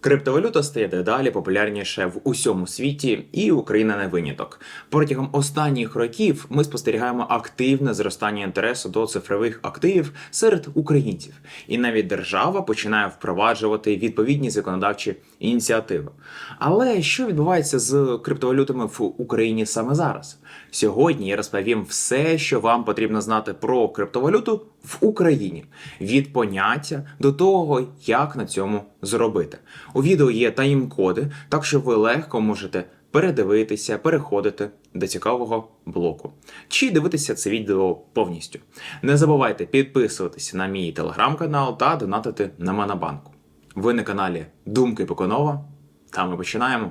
Криптовалюта стає дедалі популярніше в усьому світі, і Україна не виняток. Протягом останніх років ми спостерігаємо активне зростання інтересу до цифрових активів серед українців, і навіть держава починає впроваджувати відповідні законодавчі ініціативи. Але що відбувається з криптовалютами в Україні саме зараз? Сьогодні я розповім все, що вам потрібно знати про криптовалюту в Україні від поняття до того, як на цьому зробити. У відео є тайм-коди, так що ви легко можете передивитися, переходити до цікавого блоку чи дивитися це відео повністю. Не забувайте підписуватися на мій телеграм-канал та донатити на Монобанку. Ви на каналі Думки Поконова. Та ми починаємо.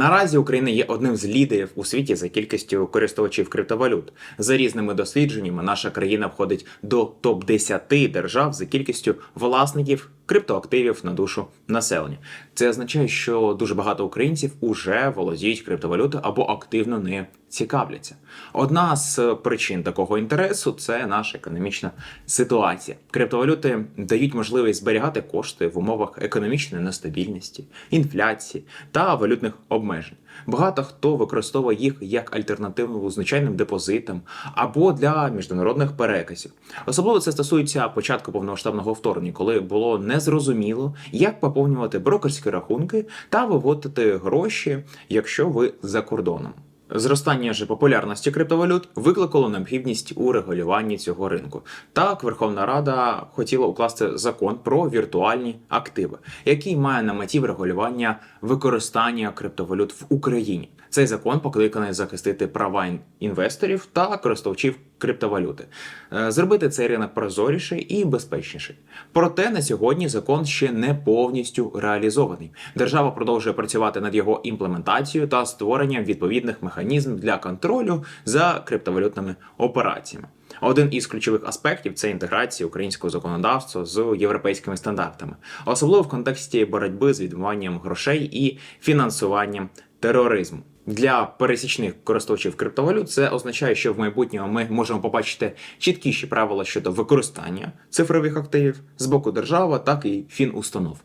Наразі Україна є одним з лідерів у світі за кількістю користувачів криптовалют. За різними дослідженнями, наша країна входить до топ 10 держав за кількістю власників криптоактивів на душу населення. Це означає, що дуже багато українців уже володіють криптовалютою або активно нею цікавляться. Одна з причин такого інтересу це наша економічна ситуація. Криптовалюти дають можливість зберігати кошти в умовах економічної нестабільності, інфляції та валютних обмежень. Багато хто використовує їх як альтернативу звичайним депозитам або для міжнародних переказів. Особливо це стосується початку повномасштабного вторгнення, коли було незрозуміло, як поповнювати брокерські рахунки та виводити гроші, якщо ви за кордоном. Зростання ж популярності криптовалют викликало необхідність у регулюванні цього ринку. Так, Верховна Рада хотіла укласти закон про віртуальні активи, який має на меті врегулювання використання криптовалют в Україні. Цей закон покликаний захистити права інвесторів та користувачів криптовалюти, Е, зробити цей ринок прозоріший і безпечніший. Проте на сьогодні закон ще не повністю реалізований. Держава продовжує працювати над його імплементацією та створенням відповідних механізмів для контролю за криптовалютними операціями. Один із ключових аспектів це інтеграція українського законодавства з європейськими стандартами, особливо в контексті боротьби з відмиванням грошей і фінансуванням тероризму. Для пересічних користувачів криптовалют це означає, що в майбутньому ми можемо побачити чіткіші правила щодо використання цифрових активів з боку держави, так і фінустанов.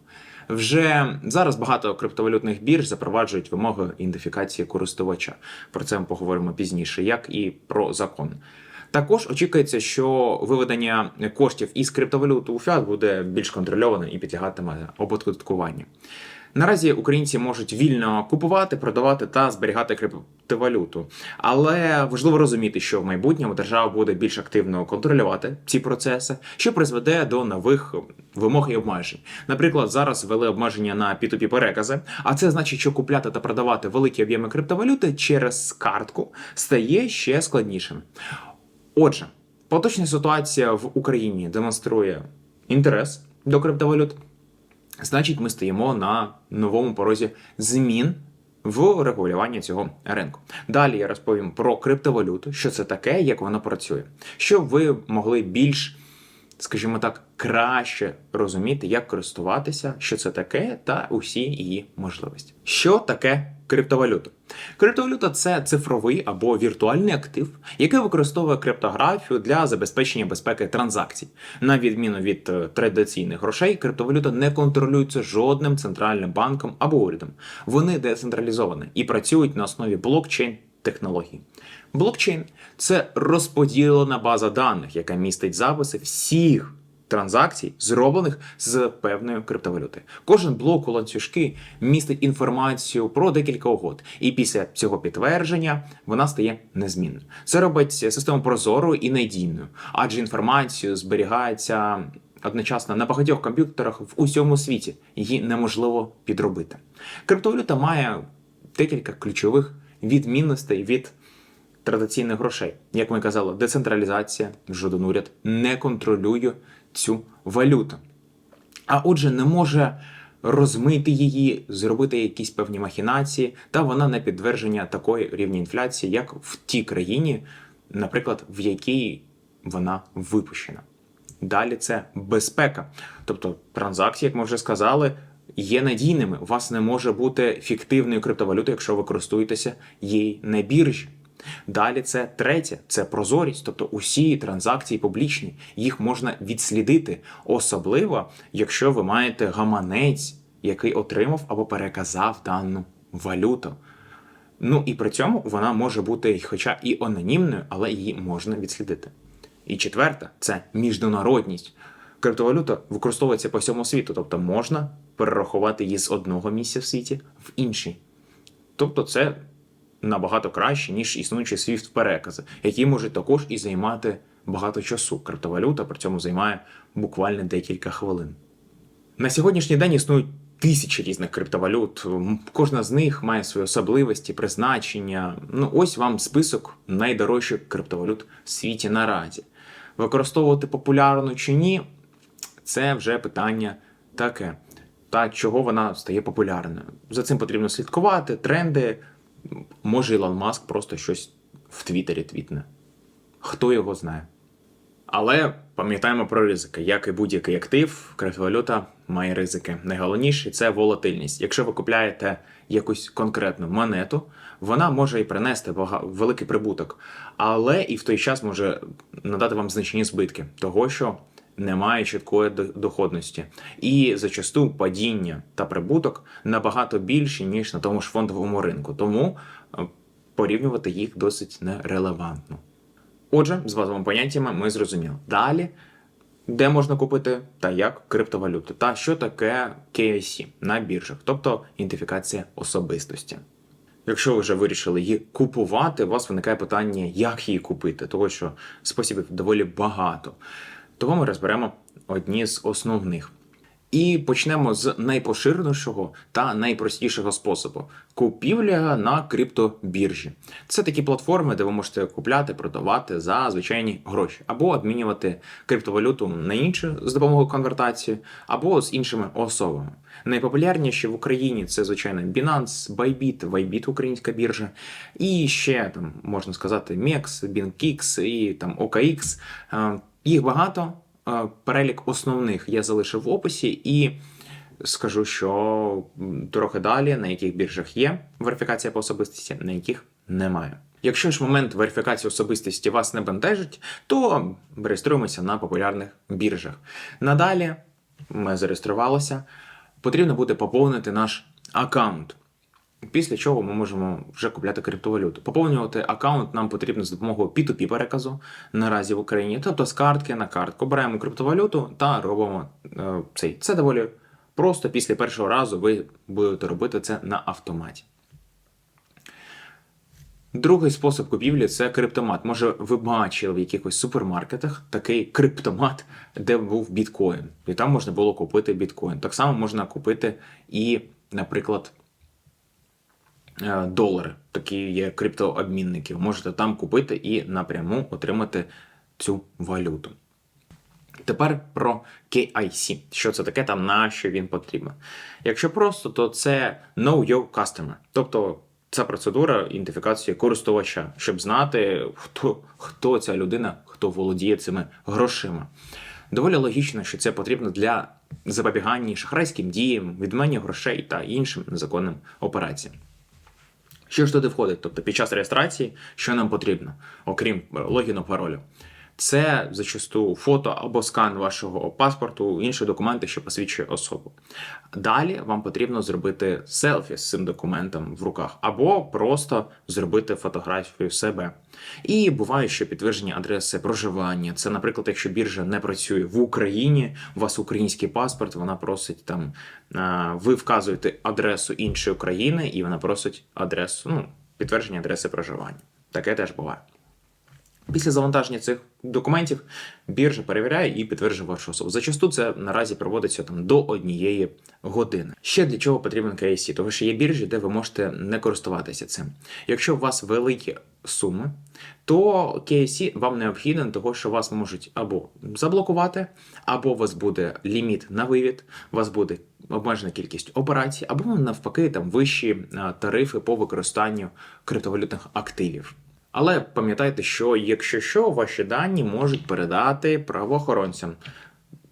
Вже зараз багато криптовалютних бірж запроваджують вимоги ідентифікації користувача. Про це ми поговоримо пізніше, як і про закон. Також очікується, що виведення коштів із криптовалют у фіат буде більш контрольоване і підлягатиме оподаткуванню. Наразі українці можуть вільно купувати, продавати та зберігати криптовалюту. Але важливо розуміти, що в майбутньому держава буде більш активно контролювати ці процеси, що призведе до нових вимог і обмежень. Наприклад, зараз ввели обмеження на P2P перекази, а це значить, що купляти та продавати великі об'єми криптовалюти через картку стає ще складнішим. Отже, поточна ситуація в Україні демонструє інтерес до криптовалют. Значить, ми стоїмо на новому порозі змін в регулюванні цього ринку. Далі я розповім про криптовалюту, що це таке, як воно працює, щоб ви могли більш, скажімо так, краще розуміти, як користуватися, що це таке, та усі її можливості. Що таке криптовалюта? Криптовалюта це цифровий або віртуальний актив, який використовує криптографію для забезпечення безпеки транзакцій. На відміну від е, традиційних грошей, криптовалюта не контролюється жодним центральним банком або урядом. Вони децентралізовані і працюють на основі блокчейн технологій. Блокчейн це розподілена база даних, яка містить записи всіх транзакцій, зроблених з певною криптовалюти. Кожен блок у ланцюжки містить інформацію про декілька угод, і після цього підтвердження вона стає незмінною. Це робить систему прозорою і надійною, адже інформація зберігається одночасно на багатьох комп'ютерах в усьому світі. Її неможливо підробити. Криптовалюта має декілька ключових відмінностей від традиційних грошей. Як ми казали, децентралізація, жоден уряд не контролює цю валюту. А отже, не може розмити її, зробити якісь певні махінації, та вона не підтвердження такої рівня інфляції, як в тій країні, наприклад, в якій вона випущена. Далі це безпека. Тобто транзакції, як ми вже сказали, є надійними. У вас не може бути фіктивної криптовалюти, якщо ви користуєтеся її на біржі. Далі це третє, це прозорість, тобто усі транзакції публічні, їх можна відслідити, особливо якщо ви маєте гаманець, який отримав або переказав дану валюту. Ну і при цьому вона може бути, хоча і анонімною, але її можна відслідити. І четверте це міжнародність. Криптовалюта використовується по всьому світу, тобто можна перерахувати її з одного місця в світі в інший. Тобто це набагато краще, ніж існуючі SWIFT перекази, які можуть також і займати багато часу. Криптовалюта при цьому займає буквально декілька хвилин. На сьогоднішній день існують тисячі різних криптовалют. Кожна з них має свої особливості, призначення. Ну, ось вам список найдорожчих криптовалют в світі наразі. Використовувати популярну чи ні, це вже питання таке. Та чого вона стає популярною. За цим потрібно слідкувати, тренди. Може, Ілон Маск просто щось в Твіттері твітне. Хто його знає. Але пам'ятаємо про ризики. Як і будь-який актив, криптовалюта має ризики. Найголовніше це волатильність. Якщо ви купляєте якусь конкретну монету, вона може і принести великий прибуток, але і в той час може надати вам значні збитки, того що немає чіткої доходності. І зачасту падіння та прибуток набагато більші, ніж на тому ж фондовому ринку. Тому порівнювати їх досить нерелевантно. Отже, з базовими поняттями ми зрозуміли. Далі, де можна купити та як криптовалюти, та що таке KYC на біржах, тобто ідентифікація особистості. Якщо ви вже вирішили її купувати, у вас виникає питання, як її купити, тому що способів доволі багато. Того ми розберемо одні з основних. І почнемо з найпоширенішого та найпростішого способу купівля на криптобіржі. Це такі платформи, де ви можете купляти, продавати за звичайні гроші, або обмінювати криптовалюту на іншу з допомогою конвертації, або з іншими особами. Найпопулярніші в Україні це звичайно Binance, Bybit, Bybit українська біржа, і ще там можна сказати MEX, BinkX і там OKX. Е, Їх багато. Перелік основних я залишив в описі і скажу, що трохи далі на яких біржах є верифікація по особистості, на яких немає. Якщо ж момент верифікації особистості вас не бентежить, то реєструємося на популярних біржах. Надалі ми зареєструвалися. Потрібно буде поповнити наш аккаунт. Після чого ми можемо вже купляти криптовалюту. Поповнювати аккаунт нам потрібно з допомогою P2P переказу наразі в Україні, тобто з картки на картку. Беремо криптовалюту та робимо е, цей. Це доволі просто. Після першого разу ви будете робити це на автоматі. Другий спосіб купівлі це криптомат. Може, ви бачили в якихось супермаркетах такий криптомат, де був біткоін, і там можна було купити біткоін. Так само можна купити і, наприклад, долари. Такі є криптообмінники. Можете там купити і напряму отримати цю валюту. Тепер про KIC. Що це таке, там на що він потрібен. Якщо просто, то це Know Your Customer. Тобто це процедура ідентифікації користувача, щоб знати, хто, хто ця людина, хто володіє цими грошима. Доволі логічно, що це потрібно для запобігання шахрайським діям, відмення грошей та іншим незаконним операціям. Що ж туди входить? Тобто під час реєстрації, що нам потрібно, окрім е, логіну паролю? Це зачасту фото або скан вашого паспорту, інші документи, що посвідчує особу. Далі вам потрібно зробити селфі з цим документом в руках, або просто зробити фотографію себе. І буває, що підтвердження адреси проживання. Це, наприклад, якщо біржа не працює в Україні, у вас український паспорт, вона просить там, ви вказуєте адресу іншої країни, і вона просить адресу, ну, підтвердження адреси проживання. Таке теж буває. Після завантаження цих документів біржа перевіряє і підтверджує вашу особу. Зачасту це наразі проводиться там до однієї години. Ще для чого потрібен KYC? Тому що є біржі, де ви можете не користуватися цим. Якщо у вас великі суми, то KYC вам необхіден, того що вас можуть або заблокувати, або у вас буде ліміт на вивід, у вас буде обмежена кількість операцій, або навпаки там вищі тарифи по використанню криптовалютних активів. Але пам'ятайте, що якщо що, ваші дані можуть передати правоохоронцям.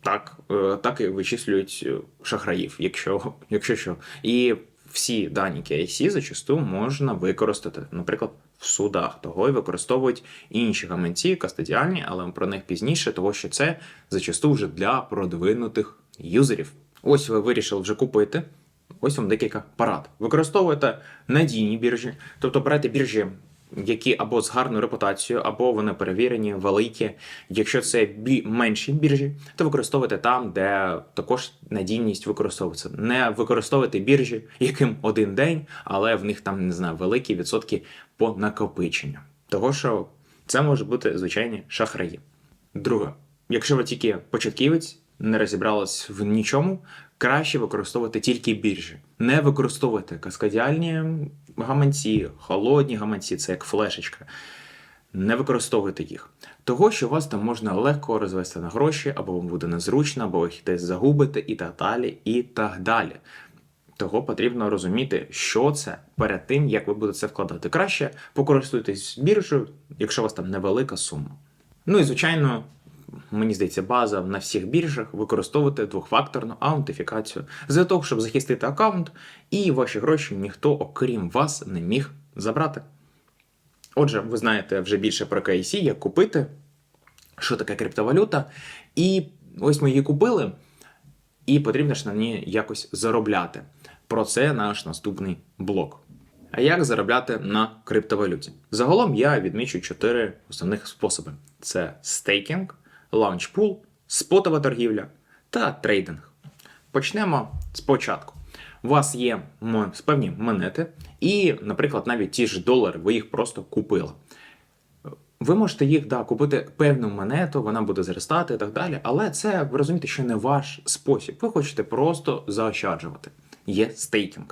Так, е, так і вичислюють е, шахраїв, якщо, якщо що. І всі дані KIC зачасту можна використати, наприклад, в судах, того й використовують інші гаманці, кастодіальні, але про них пізніше, того що це зачасту вже для продвинутих юзерів. Ось ви вирішили вже купити. Ось вам декілька порад. Використовуєте надійні біржі, тобто берете біржі, які або з гарною репутацією, або вони перевірені, великі. Якщо це бі- менші біржі, то використовуйте там, де також надійність використовується. Не використовуйте біржі, яким один день, але в них там не знаю великі відсотки по накопиченню. Того що це може бути звичайні шахраї. Друге, якщо ви тільки початківець, не розібрались в нічому, краще використовувати тільки біржі. Не використовуйте каскадіальні гаманці, холодні гаманці, це як флешечка. Не використовуйте їх. Того, що вас там можна легко розвести на гроші, або вам буде незручно, або ви десь загубите, і так далі, і так далі. Того потрібно розуміти, що це перед тим, як ви будете це вкладати. Краще покористуйтесь біржею, якщо у вас там невелика сума. Ну і звичайно, мені здається, база на всіх біржах використовувати двохфакторну аутентифікацію для того, щоб захистити аккаунт, і ваші гроші ніхто, окрім вас, не міг забрати. Отже, ви знаєте вже більше про KIC, як купити, що таке криптовалюта. І ось ми її купили, і потрібно ж на ній якось заробляти. Про це наш наступний блок. А як заробляти на криптовалюті? Загалом я відмічу чотири основних способи: це стейкінг, лаунчпул, спотова торгівля та трейдинг. Почнемо спочатку. У вас є певні монети, і, наприклад, навіть ті ж долари, ви їх просто купили. Ви можете їх да, купити певну монету, вона буде зростати і так далі, але це ви розумієте, що не ваш спосіб. Ви хочете просто заощаджувати. Є стейкінг.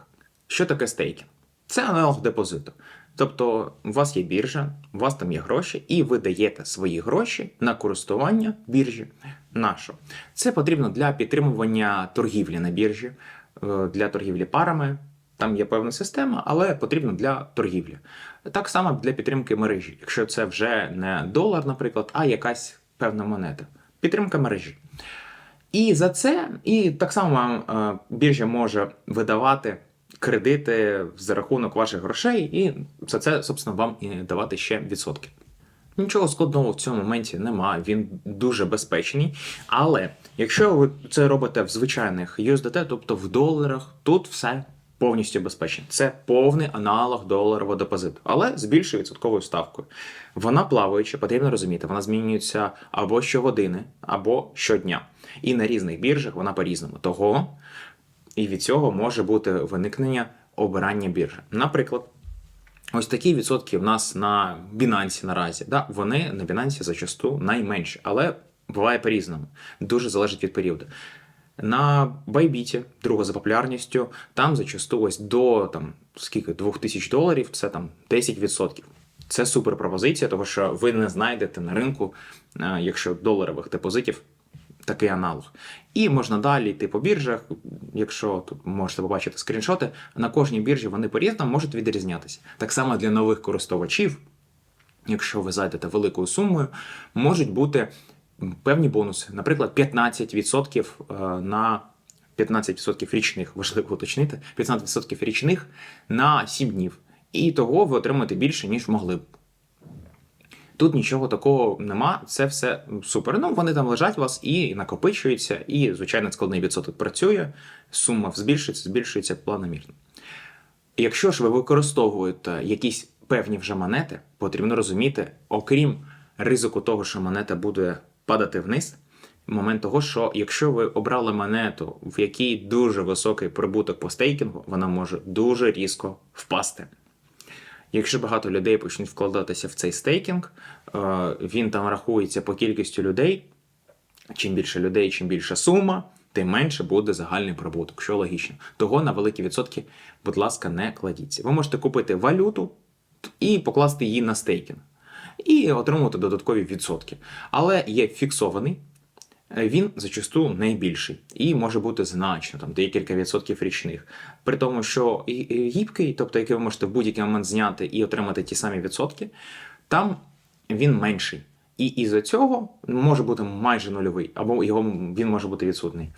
Що таке стейкінг? Це аналог депозиту. Тобто, у вас є біржа, у вас там є гроші, і ви даєте свої гроші на користування біржі. На що? Це потрібно для підтримування торгівлі на біржі, е, для торгівлі парами. Там є певна система, але потрібно для торгівлі. Так само для підтримки мережі, якщо це вже не долар, наприклад, а якась певна монета. Підтримка мережі. І за це, і так само е, біржа може видавати кредити за рахунок ваших грошей, і за це, собственно, вам і давати ще відсотки. Нічого складного в цьому моменті немає, він дуже безпечний. Але якщо ви це робите в звичайних USDT, тобто в доларах, тут все повністю безпечно. Це повний аналог доларового депозиту, але з більшою відсотковою ставкою. Вона плаваюча, потрібно розуміти, вона змінюється або щогодини, або щодня. І на різних біржах вона по-різному. Того і від цього може бути виникнення обирання біржі. Наприклад, ось такі відсотки в нас на Binance наразі. Да, вони на Binance зачасту найменші, але буває по-різному. Дуже залежить від періоду. На Bybit, друга за популярністю, там зачасту ось до там, скільки 2000 доларів, це там 10%. Це супер пропозиція, тому що ви не знайдете на ринку, е, якщо доларових депозитів такий аналог. І можна далі йти по біржах. Якщо тут можете побачити скріншоти, на кожній біржі вони по-різному можуть відрізнятися. Так само для нових користувачів, якщо ви зайдете великою сумою, можуть бути певні бонуси. Наприклад, 15% е, на 15% річних, важливо уточнити, 15% річних на 7 днів. І того ви отримаєте більше, ніж могли б. Тут нічого такого нема, це все супер. Ну, вони там лежать у вас і накопичуються, і, звичайно, складний відсоток працює, сума збільшується, збільшується планомірно. Якщо ж ви використовуєте якісь певні вже монети, потрібно розуміти, окрім ризику того, що монета буде падати вниз, момент того, що якщо ви обрали монету, в якій дуже високий прибуток по стейкінгу, вона може дуже різко впасти. Якщо багато людей почнуть вкладатися в цей стейкінг, е, він там рахується по кількості людей. Чим більше людей, чим більша сума, тим менше буде загальний прибуток, що логічно. Того на великі відсотки, будь ласка, не кладіться. Ви можете купити валюту і покласти її на стейкінг, і отримувати додаткові відсотки. Але є фіксований. Е, Він зачасту найбільший і може бути значно там декілька відсотків річних. При тому, що гібкий, тобто який ви можете в будь-який момент зняти і отримати ті самі відсотки, там він менший. І із-за цього може бути майже нульовий, або його він може бути відсутний.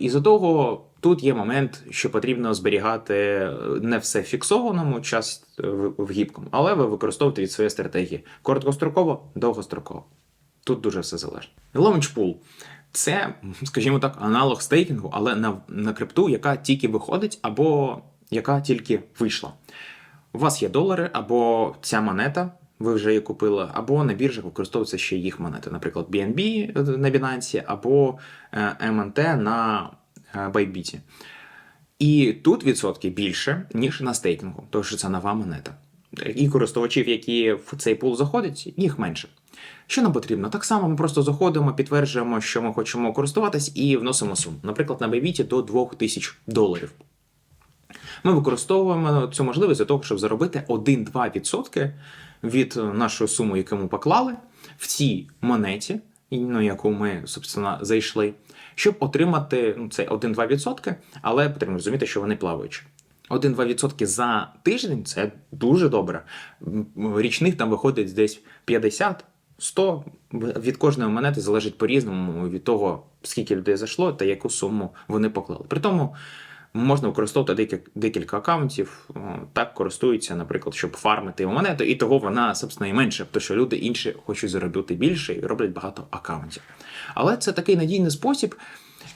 І за того тут є момент, що потрібно зберігати е, не все в фіксованому час е, в гібкому, але ви використовуєте від своєї стратегії короткостроково, довгостроково. Тут дуже все. Launch Pool – це, скажімо так, аналог стейкінгу, але на, на крипту, яка тільки виходить, або яка тільки вийшла. У вас є долари, або ця монета, ви вже її купили, або на біржах використовуються ще їх монети, наприклад, BNB на Binance, або е, MNT на е, Bybit. І тут відсотки більше, ніж на стейкінгу, тому що це нова монета. І користувачів, які в цей пул заходять, їх менше. Що нам потрібно? Так само ми просто заходимо, підтверджуємо, що ми хочемо користуватись, і вносимо суму. Наприклад, на Bybit до 2000 доларів. Ми використовуємо цю можливість для того, щоб заробити 1-2% від нашої суми, яку ми поклали в цій монеті, на яку ми, собственно, зайшли, щоб отримати ну, це 1-2%, але потрібно розуміти, що вони плаваючі. 1-2% за тиждень це дуже добре. Річних там виходить десь 50, 100. Від кожної монети залежить по-різному від того, скільки людей зайшло та яку суму вони поклали. При тому можна використовувати декілька, аккаунтів, так користуються, наприклад, щоб фармити монету, і того вона, собственно, і менше, тому що люди інші хочуть заробити більше і роблять багато аккаунтів. Але це такий надійний спосіб.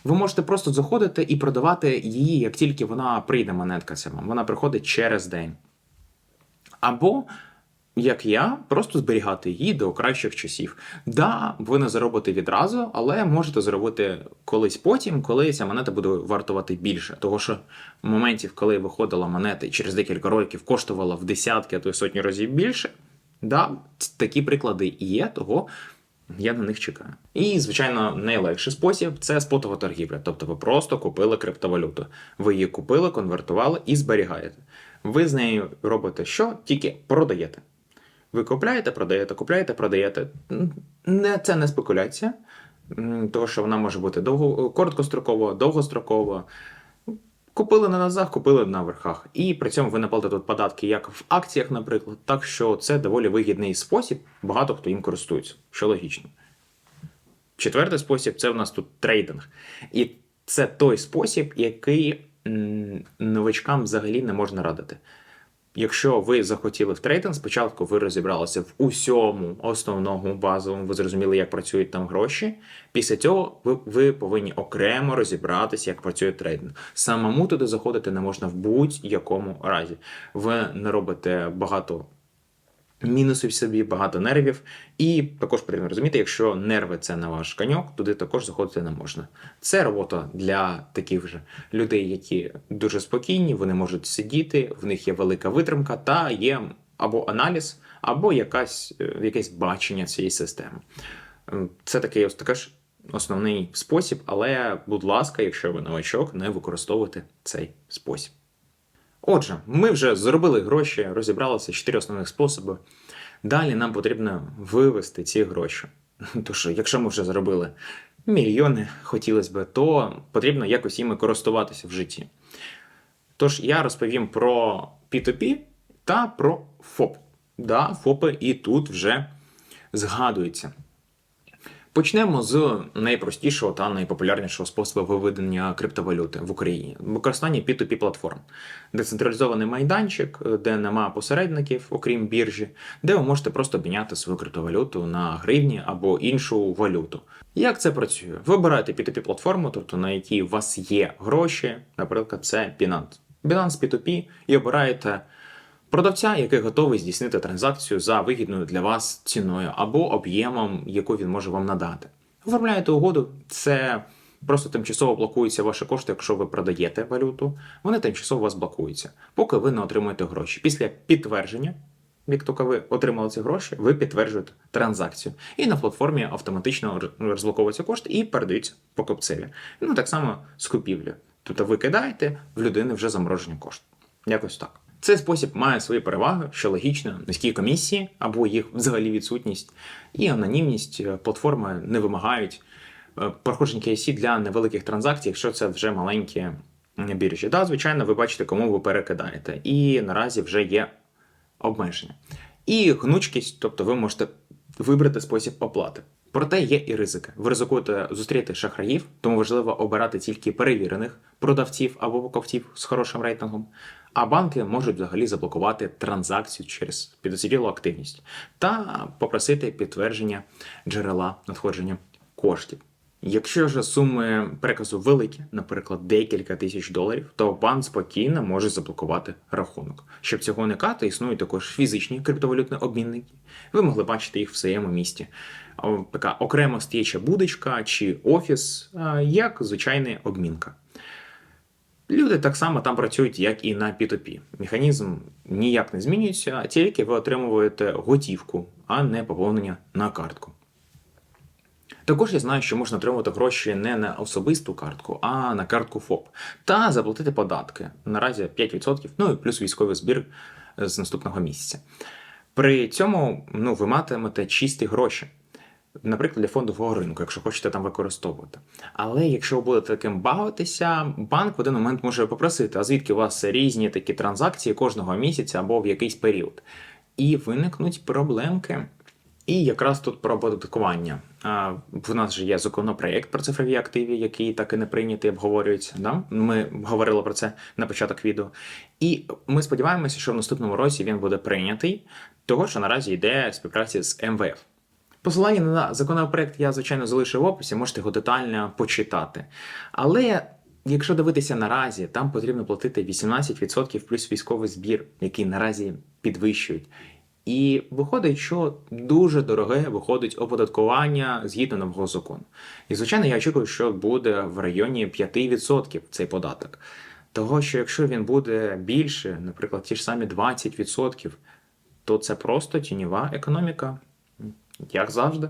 Ви можете просто заходити і продавати її, як тільки вона прийде, монетка ця вам. Вона приходить через день. Або, як я, просто зберігати її до кращих часів. Да, ви не заробите відразу, але можете заробити колись потім, коли ця монета буде вартувати більше. Того що моментів, коли виходила монета і через декілька років коштувала в десятки, а то й сотні разів більше. Да, такі приклади є, того я на них чекаю. І, звичайно, найлегший спосіб це спотова торгівля. Тобто ви просто купили криптовалюту. Ви її купили, конвертували і зберігаєте. Ви з нею робите що? Тільки продаєте. Ви купляєте, продаєте, купляєте, продаєте. Не, це не спекуляція, тому що вона може бути довго, короткострокова, довгострокова. Купили на низах, купили на верхах. І при цьому ви не платите тут податки як в акціях, наприклад. Так що це доволі вигідний спосіб, багато хто їм користується, що логічно. Четвертий спосіб це в нас тут трейдинг. І це той спосіб, який новачкам взагалі не можна радити. Якщо ви захотіли в трейдинг, спочатку ви розібралися в усьому основному базовому, ви зрозуміли, як працюють там гроші. Після цього ви, ви повинні окремо розібратися, як працює трейдинг. Самому туди заходити не можна в будь-якому разі. Ви не робите багато мінусів собі, багато нервів. І також потрібно розуміти, якщо нерви це не ваш каньок, туди також заходити не можна. Це робота для таких же людей, які дуже спокійні, вони можуть сидіти, в них є велика витримка, та є або аналіз, або якась, е, якесь бачення цієї системи. Ем, Це такий ось також основний спосіб, але, будь ласка, якщо ви новачок, не використовуйте цей спосіб. Отже, ми вже заробили гроші, розібралися чотири основних способи. Далі нам потрібно вивести ці гроші. Тож, якщо ми вже заробили мільйони, хотілося б, то потрібно якось іми користуватися в житті. Тож я розповім про P2P та про ФОП. Да, ФОПи і тут вже згадуються. Почнемо з найпростішого та найпопулярнішого способу виведення криптовалюти в Україні використання P2P платформ. Децентралізований майданчик, де нема посередників, окрім біржі, де ви можете просто обміняти свою криптовалюту на гривні або іншу валюту. Як це працює? Ви обираєте P2P платформу, тобто на якій у вас є гроші, наприклад, це Binance. Binance P2P і обираєте продавця, який готовий здійснити транзакцію за вигідною для вас ціною або об'ємом, яку він може вам надати. Оформляєте угоду, це просто тимчасово блокуються ваші кошти, якщо ви продаєте валюту, вони тимчасово у вас блокуються, поки ви не отримуєте гроші. Після підтвердження. Як тільки ви отримали ці гроші, ви підтверджуєте транзакцію. І на платформі автоматично розблоковуються кошти і передаються покупцеві. Ну так само з купівлі. Тобто ви кидаєте в людини вже заморожені кошти. Якось так. Цей спосіб має свої переваги, що логічно, низькі комісії або їх взагалі відсутність, і анонімність Е, платформи не вимагають е, проходження KYC для невеликих транзакцій, якщо це вже маленькі біржі. Да, звичайно, ви бачите, кому ви перекидаєте. І наразі вже є обмеження. І гнучкість, тобто ви можете вибрати спосіб оплати. Проте є і ризики. Ви ризикуєте зустріти шахраїв, тому важливо обирати тільки перевірених продавців або покупців з хорошим рейтингом. А банки можуть взагалі заблокувати транзакцію через підозрілу активність та попросити підтвердження джерела надходження коштів. Якщо ж суми переказу великі, наприклад, декілька тисяч доларів, то банк спокійно може заблокувати рахунок. Щоб цього уникати, існують також фізичні криптовалютні обмінники. Ви могли бачити їх в своєму місті. Така окремо стояча будочка чи офіс, як звичайна обмінка. Люди так само там працюють, як і на P2P. Механізм ніяк не змінюється, а тільки ви отримуєте готівку, а не поповнення на картку. Також я знаю, що можна отримувати гроші не на особисту картку, а на картку ФОП та заплатити податки. Наразі 5%, ну і плюс військовий збір з наступного місяця. При цьому ну, ви матимете чисті гроші. Наприклад, для фондового ринку, якщо хочете там використовувати. Але якщо ви будете таким бавитися, банк в один момент може попросити, а звідки у вас різні такі транзакції кожного місяця або в якийсь період. І виникнуть проблемки. І якраз тут про оподаткування. В нас же є законопроект про цифрові активи, який так і не прийнятий, обговорюється. Да? Ми говорили про це на початок відео. І ми сподіваємося, що в наступному році він буде прийнятий, того що наразі йде співпраці з МВФ. Посилання на законопроект я, звичайно, залишив в описі, можете його детально почитати. Але якщо дивитися наразі, там потрібно платити 18% плюс військовий збір, який наразі підвищують. І виходить, що дуже дороге виходить оподаткування згідно нового закону. І, звичайно, я очікую, що буде в районі 5% цей податок. Того, що якщо він буде більше, наприклад, ті ж самі 20%, то це просто тіньова економіка, як завжди.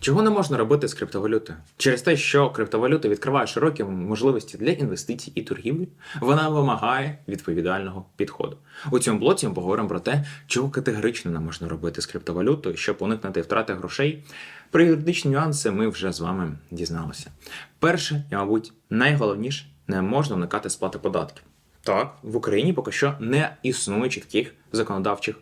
Чого не можна робити з криптовалюти? Через те, що криптовалюта відкриває широкі можливості для інвестицій і торгівлі, вона вимагає відповідального підходу. У цьому блоці ми поговоримо про те, чого категорично не можна робити з криптовалютою, щоб уникнути втрати грошей. Про юридичні нюанси ми вже з вами дізналися. Перше, і, мабуть, найголовніше не можна уникати сплати податків. Так, в Україні поки що не існує чітких законодавчих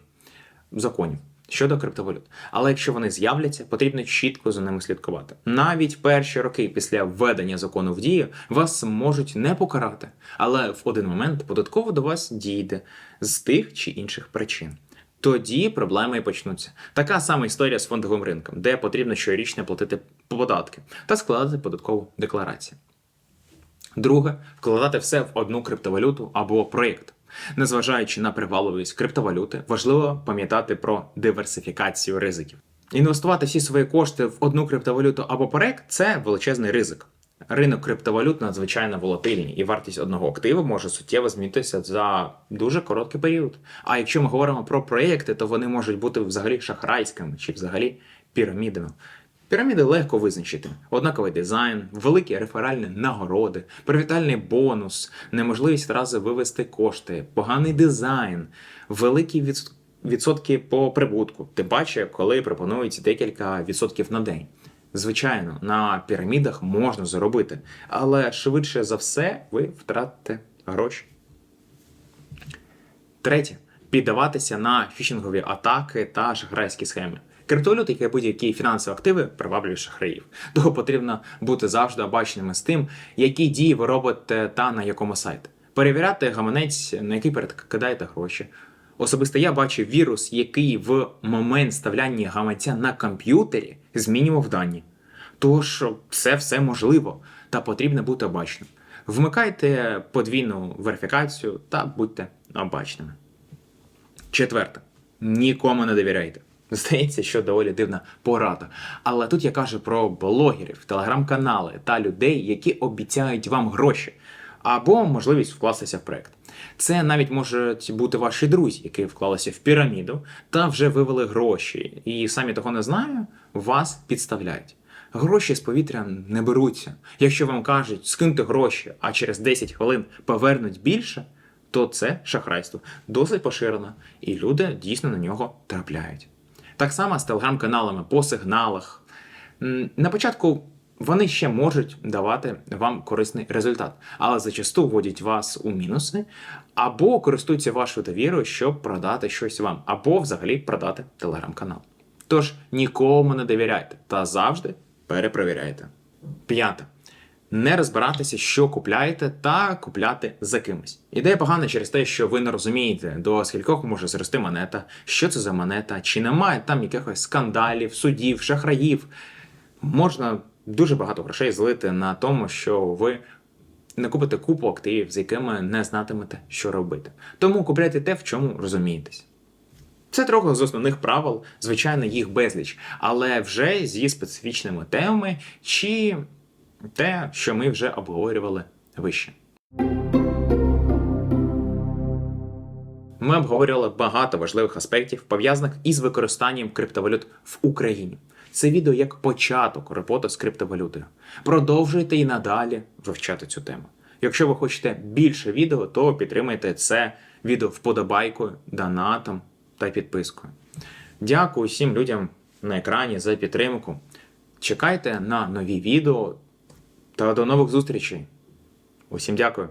законів щодо криптовалют. Але якщо вони з'являться, потрібно чітко за ними слідкувати. Навіть перші роки після введення закону в дію вас можуть не покарати, але в один момент податково до вас дійде з тих чи інших причин. Тоді проблеми і почнуться. Така сама історія з фондовим ринком, де потрібно щорічно платити податки та складати податкову декларацію. Друге, вкладати все в одну криптовалюту або проєкт. Незважаючи на привабливість криптовалюти, важливо пам'ятати про диверсифікацію ризиків. Інвестувати всі свої кошти в одну криптовалюту або проект це величезний ризик. Ринок криптовалют надзвичайно волатильний, і вартість одного активу може суттєво змінитися за дуже короткий період. А якщо ми говоримо про проєкти, то вони можуть бути взагалі шахрайськими чи взагалі пірамідами. Піраміди легко визначити: однаковий дизайн, великі реферальні нагороди, привітальний бонус, неможливість одразу вивести кошти, поганий дизайн, великі від... відсотки по прибутку. Тим паче, коли пропонують декілька відсотків на день. Звичайно, на пірамідах можна заробити, але швидше за все ви втратите гроші. Третє піддаватися на фішингові атаки та шахрайські схеми. Криптовалюти, як і будь-які фінансові активи, приваблюють шахраїв. Того потрібно бути завжди обачними з тим, які дії ви робите та на якому сайті. Перевіряти гаманець, на який перекидаєте гроші. Особисто я бачив вірус, який в момент ставляння гаманця на комп'ютері змінював дані. Тож це все можливо, та потрібно бути обачним. Вмикайте подвійну верифікацію та будьте обачними. Четверте. Нікому не довіряйте. Здається, що доволі дивна порада. Але тут я кажу про блогерів, телеграм-канали та людей, які обіцяють вам гроші або можливість вкластися в проект. Це навіть можуть бути ваші друзі, які вклалися в піраміду та вже вивели гроші, і самі того не знаю, вас підставляють. Гроші з повітря не беруться. Якщо вам кажуть, скиньте гроші, а через 10 хвилин повернуть більше, то це шахрайство досить поширено, і люди дійсно на нього трапляють. Так само з телеграм-каналами по сигналах. На початку вони ще можуть давати вам корисний результат, але зачасту вводять вас у мінуси, або користуються вашою довірою, щоб продати щось вам, або взагалі продати телеграм-канал. Тож нікому не довіряйте та завжди перепровіряйте. П'яте. Не розбиратися, що купляєте, та купляти за кимось. Ідея погана через те, що ви не розумієте, до скількох може зрости монета, що це за монета, чи немає там якихось скандалів, судів, шахраїв. Можна дуже багато грошей злити на тому, що ви не купите купу активів, з якими не знатимете, що робити. Тому купляйте те, в чому розумієтесь. Це трохи з основних правил, звичайно, їх безліч, але вже зі специфічними темами чи те, що ми вже обговорювали вище. Ми обговорювали багато важливих аспектів, пов'язаних із використанням криптовалют в Україні. Це відео як початок роботи з криптовалютою. Продовжуйте і надалі вивчати цю тему. Якщо ви хочете більше відео, то підтримайте це відео вподобайкою, донатом та підпискою. Дякую всім людям на екрані за підтримку. Чекайте на нові відео та до нових зустрічей. Усім дякую.